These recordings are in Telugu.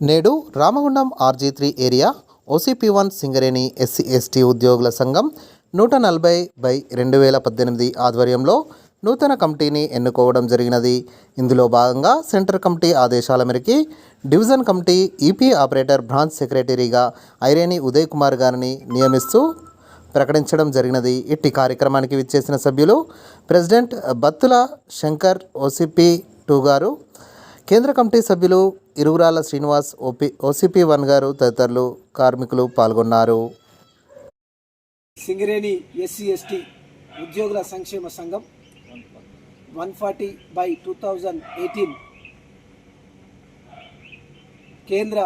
నేడు Ramagundam RG three area OCP one Singareni SC ST ఉద్యోగుల సంఘం నూట నలభై బై రెండు వేల పద్దెనిమిది ఆధ్వర్యంలో నూతన కమిటీని ఎన్నుకోవడం జరిగినది. ఇందులో భాగంగా సెంటర్ కమిటీ ఆదేశాల మేరకి division committee EP operator branch సెక్రటరీగా ఐరేని ఉదయ్ కుమార్ గారిని నియమిస్తూ ప్రకటించడం జరిగినది. ఇట్టి కార్యక్రమానికి విచ్చేసిన సభ్యులు president Battula Shankar OCP two గారు కేంద్ర కమిటీ సభ్యులు ఇరువురాల శ్రీనివాస్ ఓపి ఓసిపి వన్ గారు తదితరులు కార్మికులు పాల్గొన్నారు. సింగరేణి ఎస్సీ ఎస్టీ ఉద్యోగుల సంక్షేమ సంఘం one forty by two thousand eighteen కేంద్ర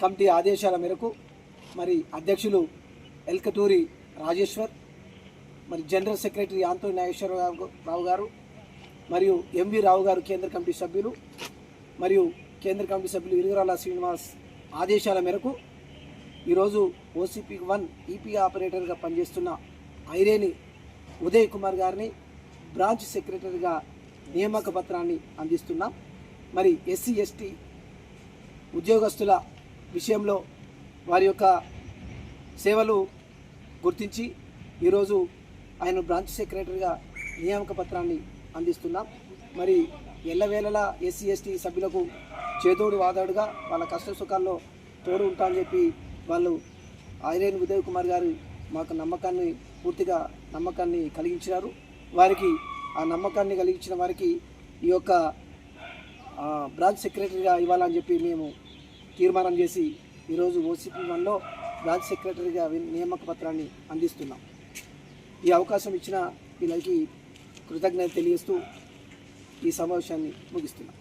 కమిటీ ఆదేశాల మేరకు మరి అధ్యక్షులు ఎల్కటూరి రాజేశ్వర్ మరి జనరల్ సెక్రటరీ ఆంతోని నాగేశ్వరరావు రావు గారు మరియు ఎంవి రావు గారు కేంద్ర కమిటీ సభ్యులు మరియు కేంద్ర కమిటీ సభ్యులు ఇరుగురాల శ్రీనివాస్ ఆదేశాల మేరకు ఈరోజు ఓసీపీ వన్ ఈపీ ఆపరేటర్గా పనిచేస్తున్న ఐరేని ఉదయ్ కుమార్ గారిని బ్రాంచ్ సెక్రటరీగా నియామక పత్రాన్ని అందిస్తున్నాం. మరి ఎస్సీ ఎస్టీ ఉద్యోగస్తుల విషయంలో వారి యొక్క సేవలు గుర్తించి ఈరోజు ఆయన బ్రాంచ్ సెక్రటరీగా నియామక పత్రాన్ని అందిస్తున్నాం. మరి ఎల్లవేళలా ఎస్సీ ఎస్టీ సభ్యులకు చేదోడు వాదాడుగా వాళ్ళ కష్ట సుఖాల్లో తోడు ఉంటా అని చెప్పి వాళ్ళు ఐరేన్ ఉదయ్ కుమార్ గారు మాకు నమ్మకాన్ని పూర్తిగా నమ్మకాన్ని కలిగించినారు. వారికి ఆ నమ్మకాన్ని కలిగించిన వారికి ఈ యొక్క బ్రాంచ్ సెక్రటరీగా ఇవ్వాలని చెప్పి మేము తీర్మానం చేసి ఈరోజు ఓసీపీ వన్లో బ్రాంచ్ సెక్రటరీగా నియామక పత్రాన్ని అందిస్తున్నాం. ఈ అవకాశం ఇచ్చిన వీళ్ళకి కృతజ్ఞత తెలియజేస్తూ ఈ సమావేశాన్ని ముగిస్తున్నాను